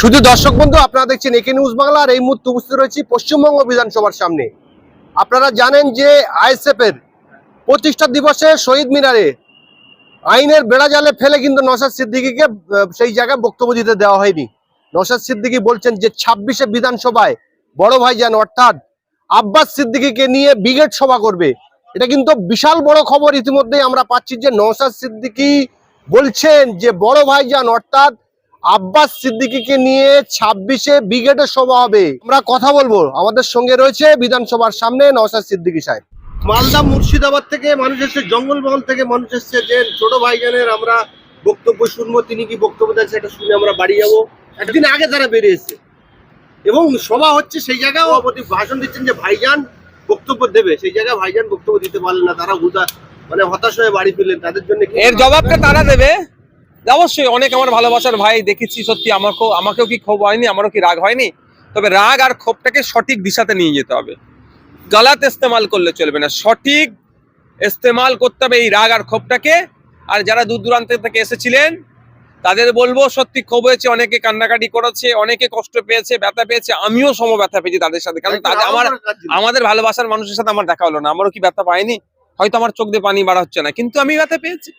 শুধু দর্শক বন্ধু, আপনারা দেখছেন একে নিউজ বাংলা, আর এই মুহূর্তে উপস্থিত রয়েছি পশ্চিমবঙ্গ বিধানসভার সামনে। আপনারা জানেন যে আইএসএফ এর প্রতিষ্ঠা দিবসে শহীদ মিনারে আইনের বেড়া জালে ফেলে কিন্তু নসাদ সিদ্দিকীকে সেই জায়গায় বক্তব্য দিতে দেওয়া হয়নি। নসাদ সিদ্দিকি বলছেন যে ছাব্বিশে বিধানসভায় বড় ভাইজান অর্থাৎ আব্বাস সিদ্দিকীকে নিয়ে ব্রিগেড সভা করবে। এটা কিন্তু বিশাল বড় খবর ইতিমধ্যেই আমরা পাচ্ছি যে নওশাদ সিদ্দিকী বলছেন যে বড় ভাইজান অর্থাৎ আব্বাস সিদ্দিকীকে নিয়ে ছাব্বিশে ব্রিগেডের সভা হবে। আমরা কথা বলব। আমাদের সঙ্গে রয়েছে বিধানসভার সামনে নওশাদ সিদ্দিকী সাহেব। মালদা মুর্শিদাবাদ থেকে মানুষ এসছে, জঙ্গলমহল থেকে মানুষ এসছে। যে ছোট ভাইজানের আমরা বক্তব্য শুনব, তিনি কি বক্তব্য দেন সেটা শুনে আমরা বাড়ি যাব। একদিন আগে তারা বেরিয়েছে। এবং সভা হচ্ছে সেই জায়গায়। সভাপতি ভাষণ দিচ্ছেন যে ভাইজান বক্তব্য দেবে। সেই জায়গায় ভাইজান বক্তব্য দিতে পারলেন না। তারা হুদা মানে হতাশ হয়ে বাড়ি ফিরলেন। তাদের জন্য এর জবাবটা তারা দেবে। অবশ্যই অনেক আমার ভালোবাসার ভাই দেখেছি সত্যি আমাকেও আমাকেও কি ক্ষোভ হয়নি আমারও কি রাগ হয়নি? তবে রাগ আর ক্ষোভটাকে সঠিক দিশাতে নিয়ে যেতে হবে। গালাত ইস্তেমাল করলে চলবে না সঠিক ইস্তেমাল করতে হবে এই রাগ আর ক্ষোভটাকে। আর যারা দূর দূরান্ত থেকে এসেছিলেন তাদের বলব সত্যি ক্ষোভ হয়েছে অনেকে কান্নাকাটি করেছে অনেকে কষ্ট পেয়েছে ব্যথা পেয়েছে আমিও সম ব্যথা পেয়েছি তাদের সাথে কারণ তাদের আমার আমাদের ভালোবাসার মানুষের সাথে আমার দেখা হলো না আমারও কি ব্যথা পাইনি? হয়তো আমার চোখ দিয়ে পানি বাড়া হচ্ছে না কিন্তু আমি ব্যথা পেয়েছি।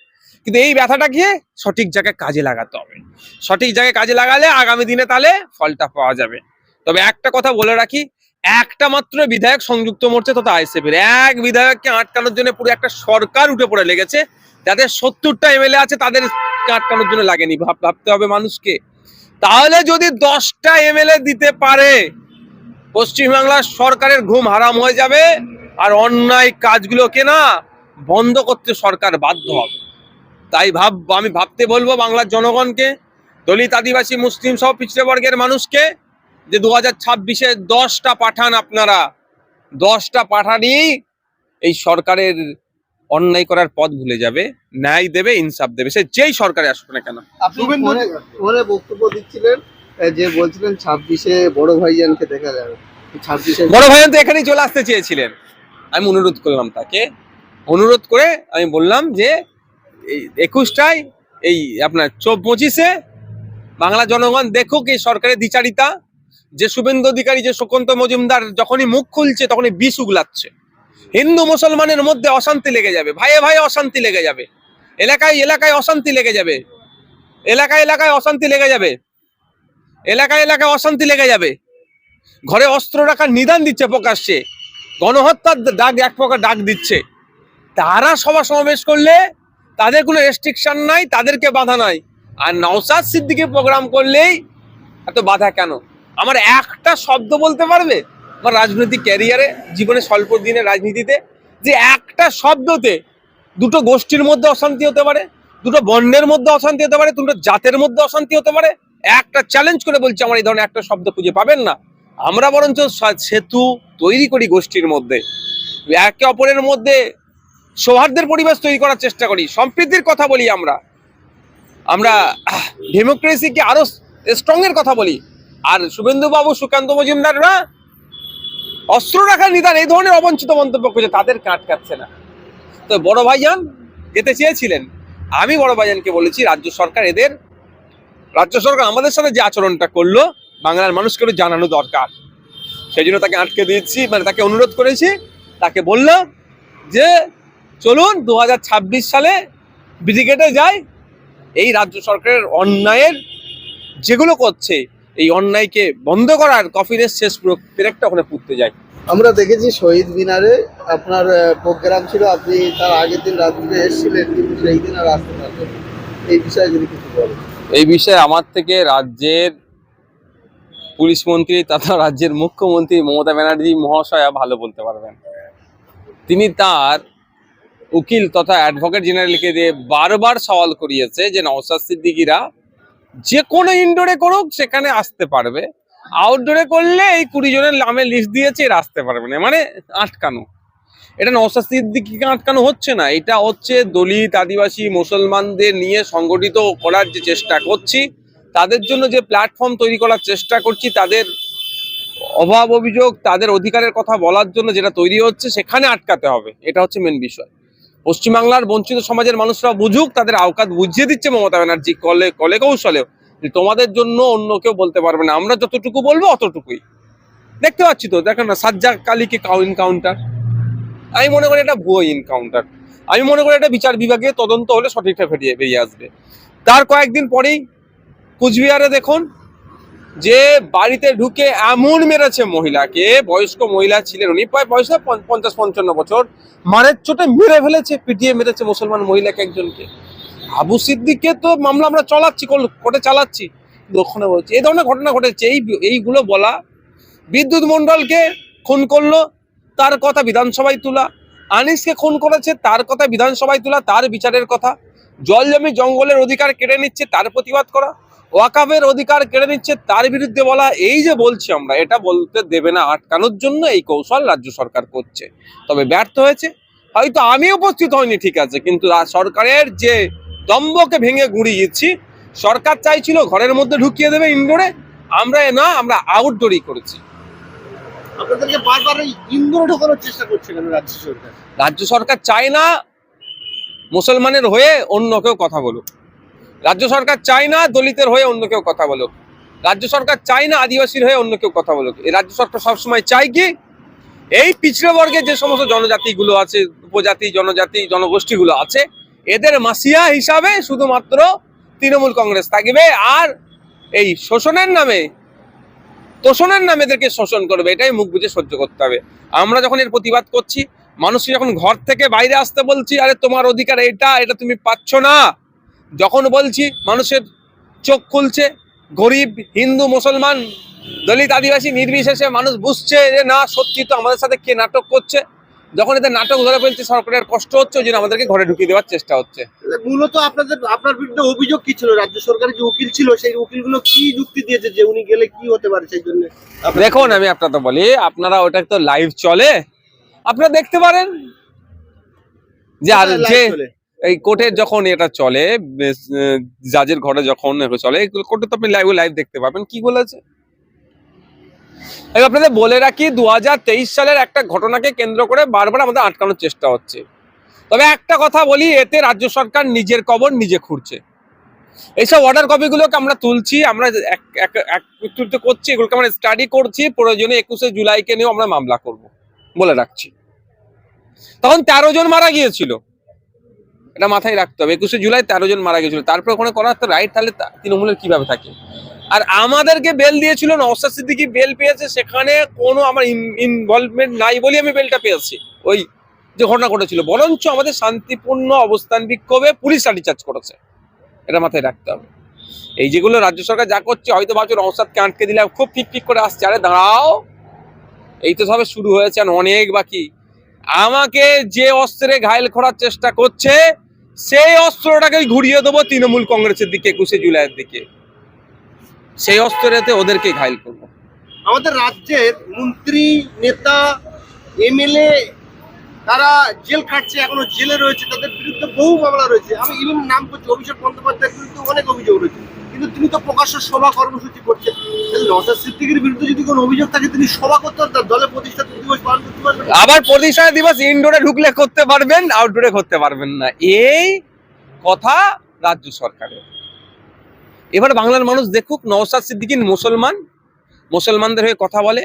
কিন্তু এই ব্যথাটা গিয়ে সঠিক জায়গায় কাজে লাগাতে হবে। সঠিক জায়গায় কাজে লাগালে আগামী দিনে তাহলে ফলটা পাওয়া যাবে। তবে একটা কথা বলে রাখি, একটা মাত্র বিধায়ক সংযুক্ত মোর্চা তথা আইসিএফ এর। এক বিধায়ককে আটকানোর জন্য পুরো একটা সরকার উঠে পড়ে লেগেছে। যাদের সত্তরটা এমএলএ আছে তাদের আটকানোর জন্য লাগেনি, ভাব- ভাবতে হবে মানুষকে। তাহলে যদি দশটা এমএলএ দিতে পারে, পশ্চিমবাংলার সরকারের ঘুম হারাম হয়ে যাবে। আর অন্যায় কাজগুলোকে না বন্ধ করতে সরকার বাধ্য হবে। তাই ভাব আমি ভাবতে বলব বাংলার জনগণকে দলিত আদিবাসী মুসলিম সহ পিছড়ে বর্গের মানুষকে যে দু হাজার ছাব্বিশে দশটা পাঠান আপনারা দশটা পাঠানই এই সরকারের অন্যায় করার পথ ভুলে যাবে ন্যায় দেবে ইনসাফ দেবে সে যেই সরকারে আসুক না কেন। বক্তব্য দিচ্ছিলেন যে বলছিলেন ছাব্বিশে বড় ভাইজানকে দেখা যাবে। ছাব্বিশে বড় ভাইজান তো এখানেই চলে আসতে চেয়েছিলেন। আমি অনুরোধ করলাম তাকে। অনুরোধ করে আমি বললাম যে একুশটায়, এই আপনার পঁচিশে বাংলা জনগণ দেখুক এই সরকারের দ্বিচারিতা, যে শুভেন্দু অধিকারী, যে সুকান্ত মজুমদার যখনই মুখ খুলছে তখনই বিষ উগলাচ্ছে। হিন্দু মুসলমানের মধ্যে অশান্তি লেগে যাবে, ভাইয়ে ভাইয়ে অশান্তি লেগে যাবে, এলাকায় এলাকায় অশান্তি লেগে যাবে, এলাকায় এলাকায় অশান্তি লেগে যাবে, এলাকায় এলাকায় অশান্তি লেগে যাবে। ঘরে অস্ত্র রাখার নিদান দিচ্ছে প্রকাশ্যে, গণহত্যার ডাক এক প্রকার ডাক দিচ্ছে। তারা সভা সমাবেশ করলে তাদের কোনো রেস্ট্রিকশন নাই, তাদেরকে বাধা নাই। আর নওসাদ সিদ্দিকে প্রোগ্রাম করলেই এত বাধা কেন? আমার একটা শব্দ বলতে পারবে? আমার রাজনৈতিক ক্যারিয়ারে জীবনে স্বল্প দিনে রাজনীতিতে, যে একটা শব্দতে দুটো গোষ্ঠীর মধ্যে অশান্তি হতে পারে, দুটো বর্ণের মধ্যে অশান্তি হতে পারে, দুটো জাতের মধ্যে অশান্তি হতে পারে, একটা চ্যালেঞ্জ করে বলছি আমার এই ধরনের একটা শব্দ খুঁজে পাবেন না। আমরা বরঞ্চ সেতু তৈরি করি গোষ্ঠীর মধ্যে। একে অপরের মধ্যে সৌহার্দ্যের পরিবেশ তৈরি করার চেষ্টা করি। সম্প্রীতির কথা বলি আমরা। আমরা ডেমোক্রেসিকে আরও স্ট্রং এর কথা বলি। আর শুভেন্দু বাবু সুকান্ত মজুমদাররা অস্ত্র রাখার নিদান, এই ধরনের অবঞ্চিত মন্তব্য করছে তাদেরকে আটকাচ্ছে না। তো বড় ভাইজান, যেতে চেয়েছিলেন। আমি বড় ভাইজানকে বলেছি, রাজ্য সরকার এদের, রাজ্য সরকার আমাদের সাথে যে আচরণটা করল, বাংলার মানুষকে জানানো দরকার। সেই জন্য তাকে আটকে দিয়েছি মানে তাকে অনুরোধ করেছি, তাকে বললাম যে চলুন দু হাজার ছাব্বিশ সালে ব্রিগেডে যাই। এই রাজ্য সরকারের অন্যায়ের যেগুলো করছে এই অন্যায়কে বন্ধ করার কফিনের শেষ পেরেকটা ওখানে পুঁততে যায় আমরা দেখেছি শহীদ মিনারে আপনার প্রোগ্রাম ছিল আপনি তার আগের দিন রাত্রিতে এসেছিলেন কিন্তু সেই দিন আর আসতে পারলেন এই বিষয়ে যদি কিছু বলেন। এই বিষয়ে আমার থেকে রাজ্যের পুলিশ মন্ত্রী তথা রাজ্যের মুখ্যমন্ত্রী মমতা ব্যানার্জি মহাশয়া ভালো বলতে পারবেন। তিনি তার উকিল তথা অ্যাডভোকেট জেনারেলকে দিয়ে বারবার সওয়াল করিয়েছে যে নওসাদ সিদ্দিকিরা যে কোনো ইনডোরে করুক সেখানে আসতে পারবে। আউটডোরে করলে এই কুড়ি জনের নামে লিস্ট দিয়েছে, এরা আসতে পারবে না। মানে আটকানো। এটা নওসাদ সিদ্দিকিকে আটকানো হচ্ছে না। এটা হচ্ছে দলিত, আদিবাসী, মুসলমানদের নিয়ে সংগঠিত করার যে চেষ্টা করছি, তাদের জন্য যে প্ল্যাটফর্ম তৈরি করার চেষ্টা করছি, তাদের অভাব অভিযোগ, তাদের অধিকারের কথা বলার জন্য যেটা তৈরি হচ্ছে, সেখানে আটকাতে হবে। এটা হচ্ছে মেন বিষয়। পশ্চিমবাংলার বঞ্চিত সমাজের মানুষরা বুঝুক, তাদের আওকাত বুঝিয়ে দিচ্ছে মমতা ব্যানার্জি কলে কলে কৌশলেও। তোমাদের জন্য অন্য কেউ বলতে পারবে না, আমরা যতটুকু বলব অতটুকুই। দেখতে পাচ্ছি তো দেখেন না সাজ্জা কালীকে কাউ ইনকাউন্টার আমি মনে করি এটা ভুয়ো ইনকাউন্টার আমি মনে করি এটা বিচার বিভাগে তদন্ত হলে সঠিকটা ফেরিয়ে, বেরিয়ে আসবে। তার কয়েকদিন পরেই কুচবিহারে দেখুন যে বাড়িতে ঢুকে এমন মেরেছে মহিলাকে, বয়স্ক মহিলা ছিলেন উনি, প্রায় বয়স পঞ্চ- পঞ্চাশ পঞ্চান্ন বছর, মারের চোটে মেরে ফেলেছে, পিটিয়ে মেরেছে মুসলমান মহিলাকে একজনকে। আবু সিদ্দিককে তো মামলা আমরা চালাচ্ছি কোর্টে চালাচ্ছি দক্ষিণে বলছি এই ধরনের ঘটনা ঘটেছে, এই এইগুলো বলা, বিদ্যুৎ মণ্ডলকে খুন করল, তার কথা বিধানসভায় তোলা, আনিসকে খুন করেছে, তার কথা বিধানসভায় তোলা, তার বিচারের কথা, জল জমি জঙ্গলের অধিকার কেড়ে নিচ্ছে, তার প্রতিবাদ করা ওয়াকাফের অধিকার কেড়ে নিচ্ছে তার বিরুদ্ধে বলা এই যে বলছি আমরা এটা বলতে দেবে না আটকানোর জন্য এই কৌশল রাজ্য সরকার করছে। তবে ব্যর্থ হয়েছে। হয়তো আমি উপস্থিত হইনি ঠিক আছে কিন্তু সরকারের যে দম্বকে ভেঙে গুড়িয়েছি সরকার চাইছিল ঘরের মধ্যে ঢুকিয়ে দেবে ইনডোরে আমরা এ না আমরা আউটডোরই করেছি। আপনাদেরকে বারবার ইন্দোরে ঢোকানোর চেষ্টা করছে কেন রাজ্য সরকার? রাজ্য সরকার চায় না মুসলমানের হয়ে অন্য কেউ কথা বলুক। রাজ্য সরকার চায় না দলিতের হয়ে অন্য কেউ কথা বলুক। রাজ্য সরকার চায় না আদিবাসীর হয়ে অন্য কেউ কথা বলুক। এই রাজ্য সরকার সবসময় চায় কি? এই পিছড়ে বর্গের যে সমস্ত জনজাতিগুলো আছে, উপজাতি, জনজাতি, জনগোষ্ঠীগুলো আছে, এদের মাসিয়া হিসাবে শুধুমাত্র তৃণমূল কংগ্রেস থাকবে আর এই শোষণের নামে, তোষণের নামে এদেরকে শোষণ করবে। এটাই মুখ বুঝে সহ্য করতে হবে। আমরা যখন এর প্রতিবাদ করছি, মানুষকে যখন ঘর থেকে বাইরে আসতে বলছি, আরে তোমার অধিকার এটা এটা তুমি পাচ্ছ না। যখন বলছি মানুষের চোখ খুলছে গরিব হিন্দু মুসলমান দলিত আদিবাসী নির্বিশেষে মানুষ বুঝছে যে না সত্যি তো আমাদের সাথে কে নাটক করছে। যখন এদের নাটক ধরে ফেলছে সরকারের কষ্ট হচ্ছে ওই জন্য আমাদেরকে ঘরে ঢুকিয়ে দেওয়ার চেষ্টা হচ্ছে। মূলত আপনাদের আপনার বিরুদ্ধে অভিযোগ কি ছিল? রাজ্য সরকারের যে উকিল ছিল সেই উকিলগুলো কি যুক্তি দিয়েছে যে উনি গেলে কি হতে পারে সেই জন্য? দেখুন আমি আপনাকে বলি আপনারা ওটা তো লাইভ চলে। আপনারা দেখতে পারেন যে আর যে এই কোর্টের যখন এটা চলে জাজের ঘরে যখন চলে কোর্টে তো আপনি লাইভ লাইভ দেখতে পাবেন। কি বলেছে? আপনাদের বলে রাখি, দুহাজার তেইশ সালের একটা ঘটনাকে কেন্দ্র করে বারবার আমাদের আটকানোর চেষ্টা হচ্ছে। তবে একটা কথা বলি, এতে রাজ্য সরকার নিজের কবর নিজে খুঁড়ছে। এইসব অর্ডার কপিগুলোকে আমরা তুলছি, আমরা করছি, এগুলোকে আমরা স্টাডি করছি, প্রয়োজনে একুশে জুলাইকে নিয়েও আমরা মামলা করব, বলে রাখছি। তখন তেরো জন মারা গিয়েছিল। এটা মাথায় রাখতে হবে। একুশে জুলাই তেরো জন মারা গেছিল। তারপর ওখানে করার তো রাইট তাহলে তৃণমূলের কীভাবে থাকে? আর আমাদেরকে বেল দিয়েছিল নওসাদ সিদ্দিকি বেল পেয়েছে, সেখানে কোনো আমার ইনভলভমেন্ট নাই বলে আমি বেলটা পেয়েছি। ওই যে ঘটনা ঘটেছিল। বরঞ্চ আমাদের শান্তিপূর্ণ অবস্থান বিক্ষোভে পুলিশ লাঠিচার্জ করেছে। এটা মাথায় রাখতে হবে। এই যেগুলো রাজ্য সরকার যা করছে, হয়তো ভাবছ নওসাদকে আটকে দিলে খুব ঠিক ঠিক করে আসছে। আরে দাঁড়াও! এই তো সবে শুরু হয়েছে অনেক বাকি। আমাকে যে অস্ত্রে ঘায়েল করার চেষ্টা করছে সেই অস্ত্রটাকে ঘুরিয়ে দেবো তৃণমূল কংগ্রেসের দিকে একুশে জুলাইয়ের দিকে। সেই অস্ত্রেতে ওদেরকে ঘাইল করব। আমাদের রাজ্যের মন্ত্রী, নেতা, এমএলএ, তারা জেল খাটছে, এখনও জেলে রয়েছে, তাদের বিরুদ্ধে বহু মামলা রয়েছে। আমি ইভেন নাম করছি, অভিষেক বন্দ্যোপাধ্যায়ের বিরুদ্ধে অনেক অভিযোগ রয়েছে। কিন্তু তিনি তো প্রকাশ্য সভা কর্মসূচি করছেন। নসাদ সিদ্দিকির বিরুদ্ধে যদি কোনো অভিযোগ থাকে, তিনি সভা করতে পারতেন দলের প্রতিষ্ঠাতা দিবস পালন করতে পারবেন। আবার প্রতিষ্ঠা দিবস ইনডোরে ঢুকলে করতে পারবেন আউটডোরে করতে পারবেন না। এই কথা রাজ্য সরকারের। এবার বাংলার মানুষ দেখুক নওসাদ সিদ্দিকী মুসলমান, মুসলমানদের হয়ে কথা বলে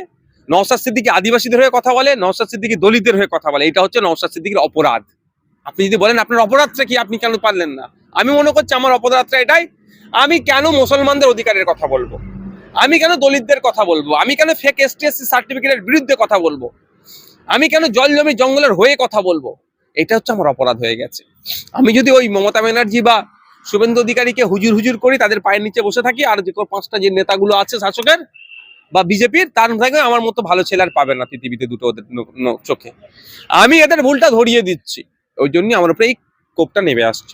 নওসাদ সিদ্দিকী আদিবাসীদের হয়ে কথা বলে নওসাদ সিদ্দিকী দলিতদের হয়ে কথা বলে। এটা হচ্ছে নওসাদ সিদ্দিকীর অপরাধ। আপনি যদি বলেন, আপনার অপরাধটা কি? আপনি কেন পারলেন না? আমি মনে করছি আমার অপরাধটা এটাই আমি কেন মুসলমানদের অধিকারের কথা বলব? আমি কেন দলিতদের কথা বলব? আমি কেন ফেক এসটিএসসি সার্টিফিকেটের বিরুদ্ধে কথা বলব? আমি কেন জল জমি জঙ্গলের হয়ে কথা বলব? এটা হচ্ছে আমার অপরাধ হয়ে গেছে। আমি যদি ওই মমতা ব্যানার্জি বা শুভেন্দু অধিকারীকে হুজুর হুজুর করি, তাদের পায়ের নিচে বসে থাকি, আর যে পাঁচটা যে নেতাগুলো আছে শাসকের বা বিজেপির, তার থেকে আমার মতো ভালো ছেলে আর পাবে না পৃথিবীতে দুটো ওদের চোখে। আমি এদের ভুলটা ধরিয়ে দিচ্ছি। ওই জন্য আমার উপরে এই কোপটা নেমে আসছে।